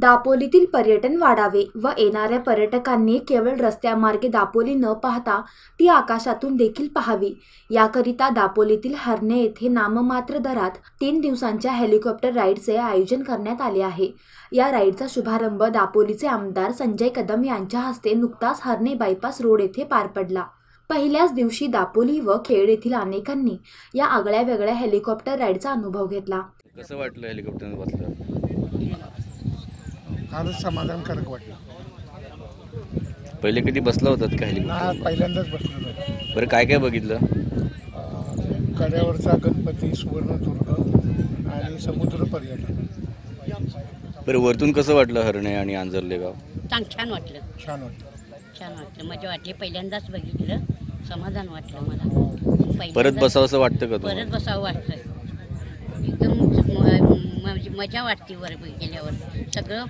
दापोलीतील पर्यटन वाढावे व येणाऱ्या पर्यटकांनी केवळ रस्त्यामार्गे दापोली न पाहता ती आकाशातून देखील पाहावी. याकरिता दापोलीतील हरणे येथे नाममात्र दरात तीन दिवसांच्या हेलिकॉप्टर राईडचे आयोजन करण्यात आले आहे. या राईडचा शुभारंभ दापोलीचे आमदार संजय कदम यांच्या हस्ते नुकताच हरणे बायपास रोड येथे पार पडला. पहिल्याच दिवशी दापोली व खेड येथील अनेकांनी या आगळ्या वेगळ्या हेलिकॉप्टर राईडचा अनुभव घेतला. कसं वाटलं हेलिकॉप्टर फारच समाधानकारक वाटलं. पहिले कधी बसला होतात का आज पहिल्यांदाच बसलेलो आहे बरं काय काय बघितलं? अं, कड्यावरचा गणपती सुवर्णदुर्ग आणि समुद्र पर्यटन. बरं वरतून कसं वाटलं हरणे आणि आंजर्ले गाव? चांग छान वाटलं. छान वाटलं. छान वाटलं. मजा वाटली. पहिल्यांदाच बघितलं. समाधान वाटलं मला. पहिल्यांदाच- परत बसावं असं वाटतं का परत तुम्हाला बसावं वाटलं एकदम म- म- मजा वाटते वर गेल्यावर. सगळं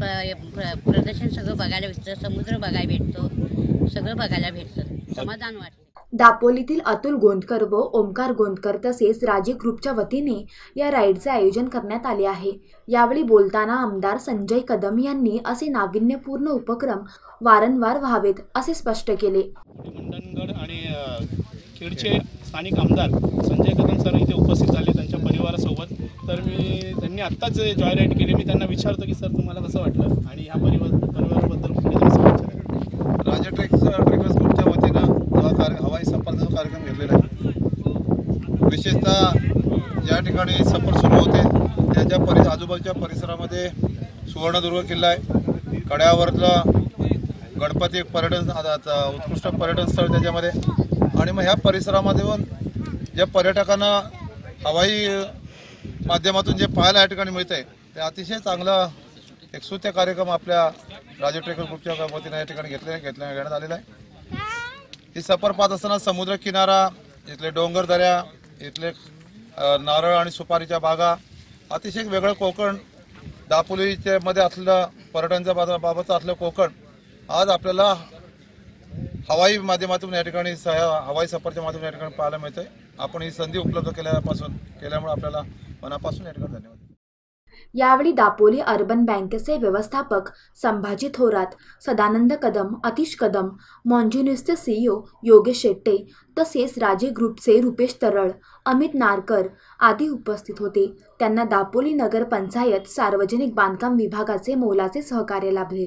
प्रदर्शन सगळं बघायला भेटतं समुद्र बघायला भेटतो सगळं बघायला भेटतं समाधान वाटतं. दापोलीतील अतुल गोंदकर व ओमकार गोंदकर तसेच राजे ग्रुपच्या वतीने या राईडचे आयोजन करण्यात आले आहे. यावेळी बोलताना आमदार संजय कदम यांनी असे नाविन्यपूर्ण उपक्रम वारंवार व्हावेत असे स्पष्ट केले. मंडणगड आणि अ, खेडचे स्थानिक आमदार संजय कदम सर इथे उपस्थित झाले त्यांच्या परिवारासोबत. तर मी त्यांनी आत्ताच जॉय राईड केली मी त्यांना विचारतो की सर तुम्हाला कसं वाटलं? आणि ह्या परिवार परिवाराबद्दल कुठे राजा ट्रेक ट्रेकर्स ग्रुपच्या वतीनं हा हवाई संपर्क कार्यक्रम घेतलेला आहे. विशेषतः ज्या ठिकाणी सफर सुरू होते त्याच्या परि आजूबाजूच्या परिसरामध्ये सुवर्णदुर्ग किल्ला आहे. कड्यावरला गणपती एक पर्यटन उत्कृष्ट पर्यटन स्थळ त्याच्यामध्ये. आणि मग ह्या परिसरामध्ये येऊन ज्या पर्यटकांना हवाई माध्यमातून जे पाहायला या ठिकाणी मिळतं आहे ते अतिशय चांगला एक सुत्य कार्यक्रम आपल्या राजू ट्रेकर ग्रुपच्या वतीनं या ठिकाणी घेतले घेतल्या घेण्यात आलेला आहे. ही सफर पाहत असताना समुद्र किनारा इथले डोंगर दऱ्या इथले नारळ आणि सुपारीच्या बागा अतिशय वेगळं कोकण. दापोलीच्या मध्ये असलेलं पर्यटनच्या बाबतचं असलं कोकण आज आपल्याला हवाई माध्यमातून या ठिकाणी सह हवाई सफरच्या माध्यमातून या ठिकाणी पाहायला मिळतंय. आपण ही संधी उपलब्ध केल्यापासून केल्यामुळे आपल्याला मनापासून या ठिकाणी धन्यवाद. यावेळी दापोली अर्बन बँकेचे व्यवस्थापक संभाजी थोरात सदानंद कदम अतिश कदम मॉन्ज्युनिसचे सीईओ योगेश शेट्टे तसेच राजे ग्रुपचे रुपेश तरळ अमित नारकर आदी उपस्थित होते. त्यांना दापोली नगर पंचायत सार्वजनिक बांधकाम विभागाचे मोलाचे सहकार्य लाभले.